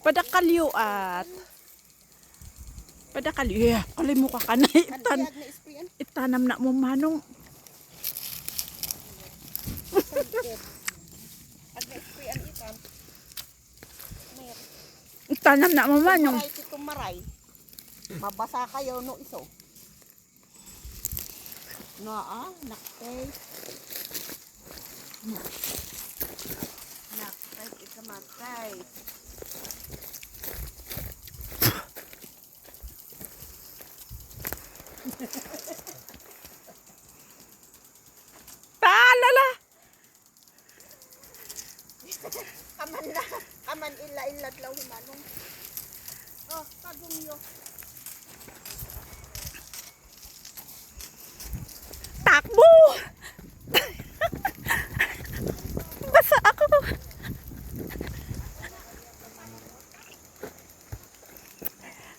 Padakalyo at Padakalyo. Yeah, kalay mo ka. Itan, na isprayan. itanam na mo manong. Itan. Itanam na mo manong. maray si tumaray. Mabasa kayo no iso. No ah, nakay. Nakay ikamatay. Taalala. Kaman na, kaman illa illa law himanong. Oh, tagong yo. Takbo! Basa ako.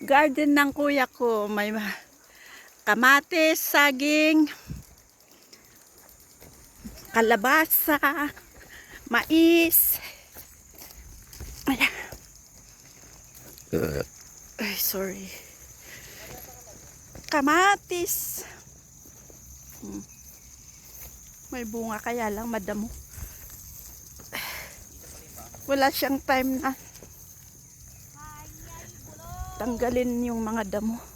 Garden ng kuya ko. May ma- kamatis, saging, kalabasa, mais. Ayan. Ay, sorry. Kamatis. Hmm. May bunga kaya lang madamo. Wala siyang time na tanggalin yung mga damo.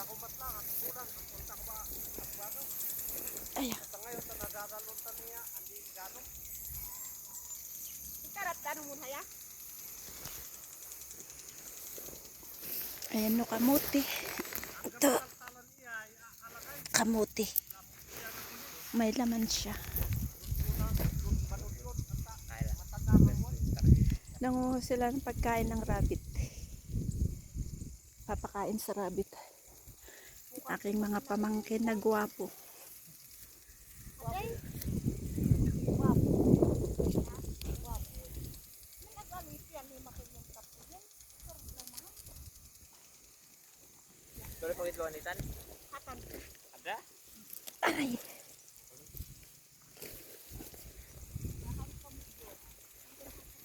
Yun eh. Ayun oh. Ayan. Itarap tanong mo haya. Ayan no, kamuti. Ito. Kamuti. May laman siya. Nanguha sila ng pagkain ng rabbit. Papakain sa rabbit. Aking mga pamangkin na gwapo. Dole pagit ko anitan. Ada? Aray.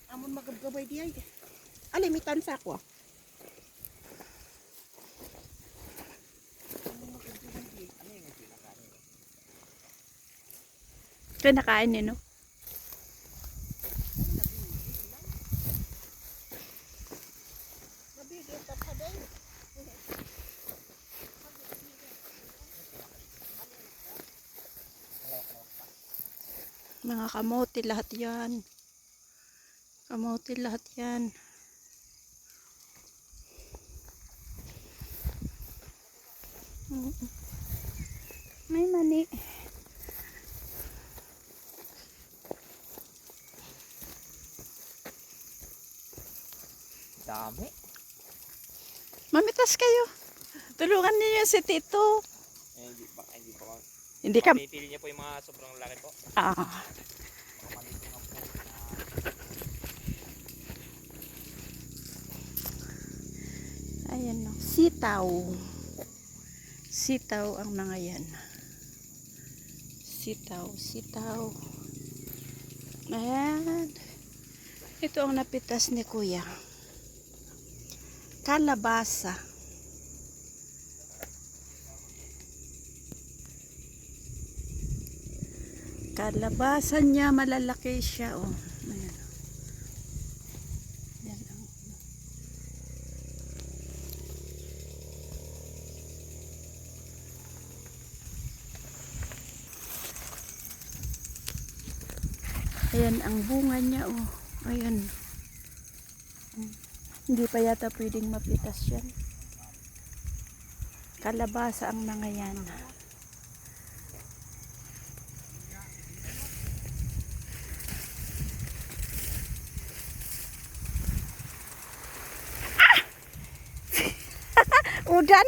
Amon magabgabay di ay. Alimitan sa ako. Ah. Kinakain ni no? Mga kamote lahat yan. Kamote lahat yan. Mm. May mani. Dami. Mamitas kayo. Tulungan niyo si Tito. Eh, hindi pa, hindi pa. Hindi ka... Pipili niya po yung mga sobrang laki po. Ah. Ayan no. Sitaw. Sitaw ang mga yan. Sitaw, sitaw. Ayan. Ito ang napitas ni kuya. Kalabasa. Kalabasa niya, malalaki siya. Oh. Ayan. Ayan ang bunga niya oh. Ayan. Mm. Hindi pa yata pwedeng mapitas yan. Kalabasa ang mga yan. Ah! Udan!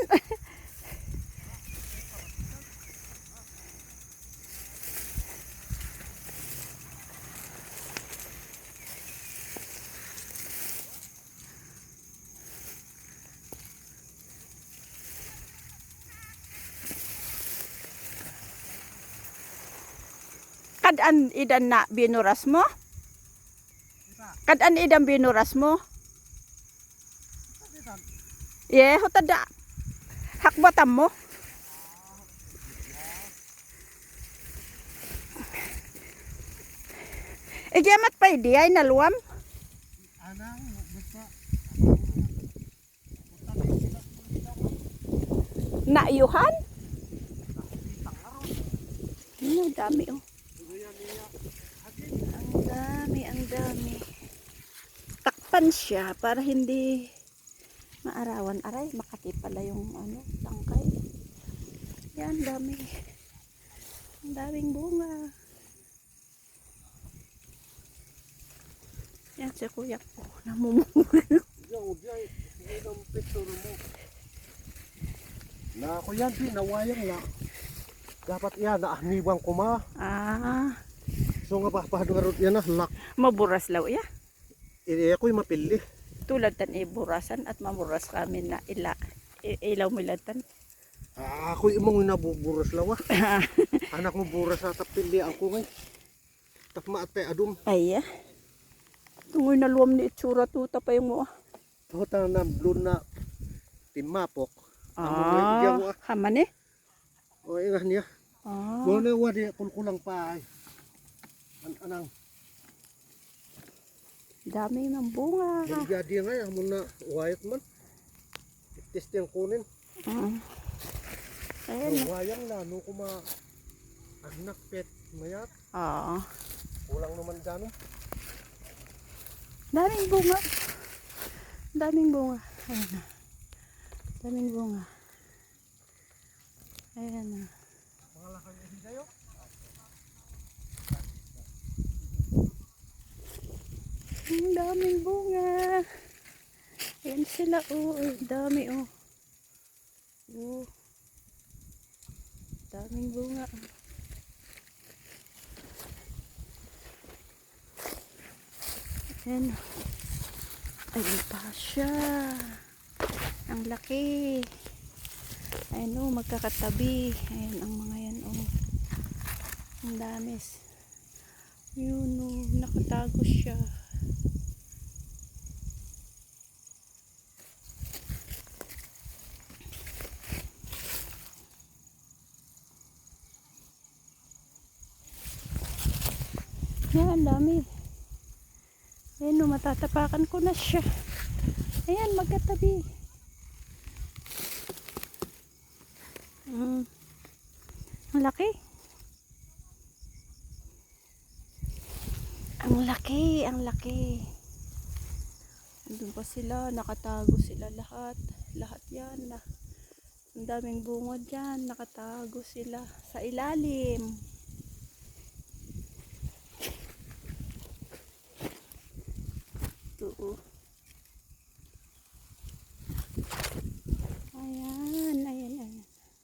Kadan idan na binuras mo? Kadan idan binuras mo? Ye, tada. Hakbatam mo? Igemat pa idi ay naluwam. Basta. Naayuhan? Ano, dami oh. Ang dami, ang dami. Takpan siya para hindi maarawan. Aray, makati pala yung ano, tangkay. Yan, dami. Ang daming bunga. Yan si kuya ko. Picture mo. Na ako yan, di, nawayang na. Dapat yan, naahniwang ko ma. Ah, So nga pa, pahadugarot yan na, lak. maburas law ya. Ini ako'y mapili. Tulad tan iburasan at mamuras kami na ila. Ilaw milatan. Ah, ako'y imong nabuburas lawa. Anak mo buras sa tapili ako ngay. Tapma ate adum. Ay, ah. Tungoy na luwam ni itsura tuta pa yung mo. ah. Pahutang na blue na timapok. Iya mo Ah, haman eh. O ingah niya. Ah, Mo na wadi kulkulang pa ay. An anang dami ng bunga. jadi ngay amo na wayat man. Test yang kunin. Mm. Ayan. Yung wayang na no kuma anak pet mayat. Ah, Kulang naman dano. daming bunga. Daming bunga. Ayan na. Daming bunga. Ayan na. Mga lakay hindi kayo. Ang daming bunga. Ayan sila, oh. Ang dami, oh. Oh. Daming bunga. Ayan. Ayun pa siya. Ang laki. Ayan, oh. Magkakatabi. Ayan, ang mga yan, oh. Ang damis. Yun, oh. Nakatago siya. Yan, dami. Ayan, no, matatapakan ko na siya. Ayan, magkatabi. Mm. Ang laki. Ang laki, ang laki. Andun pa sila, nakatago sila lahat. Lahat yan. Na, ang daming bunga dyan, nakatago sila sa ilalim.